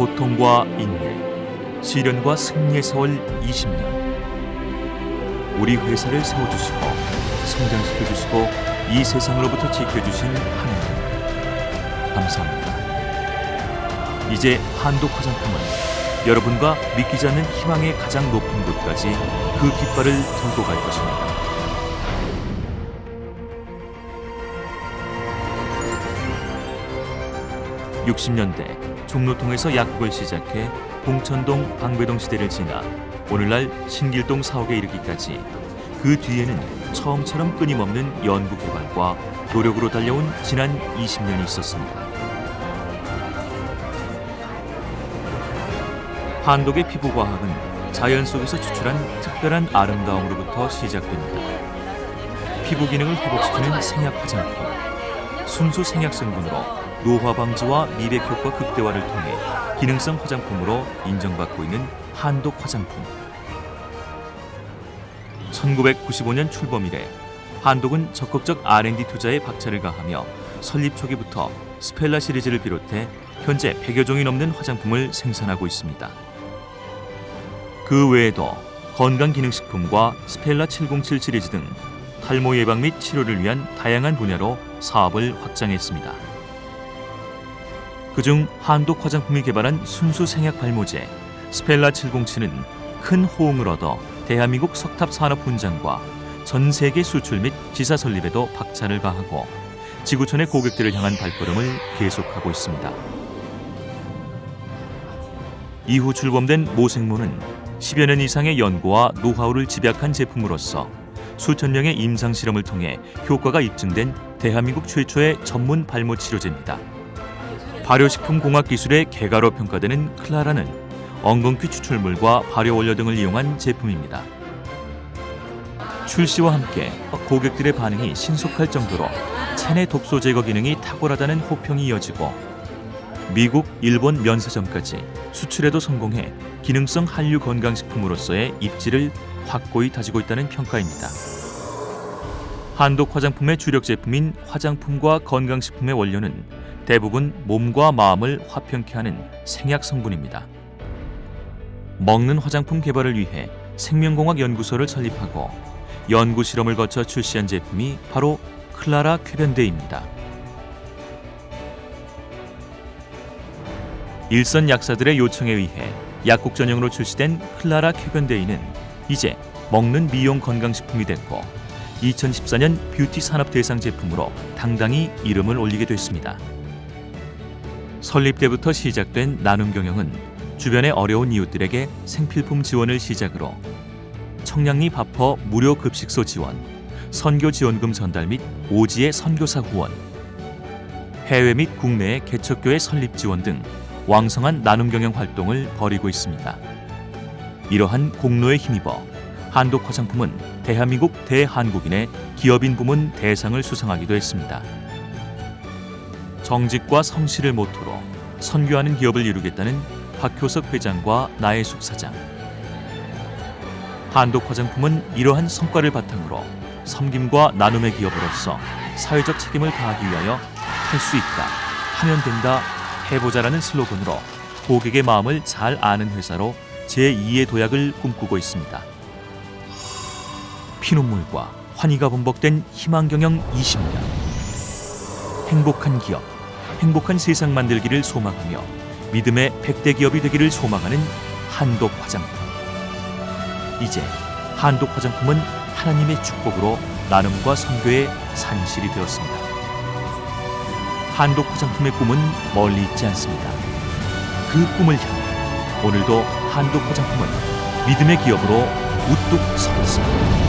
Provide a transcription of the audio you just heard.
고통과 인내, 시련과 승리의 세월 20년. 우리 회사를 세워주시고 성장시켜 주시고 이 세상으로부터 지켜주신 하나님 감사합니다. 이제 한독 화장품은 여러분과 믿기지 않는 희망의 가장 높은 곳까지 그 깃발을 들고 갈 것입니다. (60년대) 종로통에서 약국을 시작해 봉천동 방배동 시대를 지나 오늘날 신길동 사옥에 이르기까지 그 뒤에는 처음처럼 끊임없는 연구 개발과 노력으로 달려온 지난 20년이 있었습니다. 한독의 피부 과학은 자연 속에서 추출한 특별한 아름다움으로부터 시작됩니다. 피부 기능을 회복시키는 생약 화장품, 순수 생약 성분으로 노화 방지와 미백 효과 극대화를 통해 기능성 화장품으로 인정받고 있는 한독 화장품. 1995년 출범 이래 한독은 적극적 R&D 투자에 박차를 가하며 설립 초기부터 스펠라 시리즈를 비롯해 현재 100여 종이 넘는 화장품을 생산하고 있습니다. 그 외에도 건강기능식품과 스펠라 707 시리즈 등 탈모 예방 및 치료를 위한 다양한 분야로 사업을 확장했습니다. 그중 한독 화장품이 개발한 순수 생약 발모제 스펠라 707은 큰 호응을 얻어 대한민국 석탑 산업 분장과 전 세계 수출 및 지사 설립에도 박차를 가하고 지구촌의 고객들을 향한 발걸음을 계속하고 있습니다. 이후 출범된 모생모는 10여 년 이상의 연구와 노하우를 집약한 제품으로서 수천 명의 임상 실험을 통해 효과가 입증된 대한민국 최초의 전문 발모 치료제입니다. 발효식품 공학 기술의 개가로 평가되는 클라라는 엉겅퀴 추출물과 발효 원료 등을 이용한 제품입니다. 출시와 함께 고객들의 반응이 신속할 정도로 체내 독소 제거 기능이 탁월하다는 호평이 이어지고 미국, 일본 면세점까지 수출에도 성공해 기능성 한류 건강식품으로서의 입지를 확고히 다지고 있다는 평가입니다. 한독 화장품의 주력 제품인 화장품과 건강식품의 원료는 대부분 몸과 마음을 화평케 하는 생약 성분입니다. 먹는 화장품 개발을 위해 생명공학 연구소를 설립하고 연구 실험을 거쳐 출시한 제품이 바로 클라라 쾌변대입니다. 일선 약사들의 요청에 의해 약국 전용으로 출시된 클라라 쾌변데이는 이제 먹는 미용 건강식품이 됐고 2014년 뷰티 산업 대상 제품으로 당당히 이름을 올리게 됐습니다. 설립 때부터 시작된 나눔 경영은 주변의 어려운 이웃들에게 생필품 지원을 시작으로 청량리 바퍼 무료 급식소 지원, 선교 지원금 전달 및 오지의 선교사 후원, 해외 및 국내의 개척교회 설립 지원 등 왕성한 나눔 경영 활동을 벌이고 있습니다. 이러한 공로에 힘입어 한독 화장품은 대한민국 대한국인의 기업인 부문 대상을 수상하기도 했습니다. 정직과 성실을 모토로 선교하는 기업을 이루겠다는 박효석 회장과 나혜숙 사장. 한독 화장품은 이러한 성과를 바탕으로 섬김과 나눔의 기업으로서 사회적 책임을 다하기 위하여 할 수 있다, 하면 된다, 해보자라는 슬로건으로 고객의 마음을 잘 아는 회사로 제2의 도약을 꿈꾸고 있습니다. 피눈물과 환희가 번복된 희망 경영 20년. 행복한 기업, 행복한 세상 만들기를 소망하며 믿음의 100대 기업이 되기를 소망하는 한독 화장품. 이제 한독 화장품은 하나님의 축복으로 나눔과 선교의 산실이 되었습니다. 한독 화장품의 꿈은 멀리 있지 않습니다. 그 꿈을 향해 오늘도 한독 화장품은 믿음의 기업으로 우뚝 서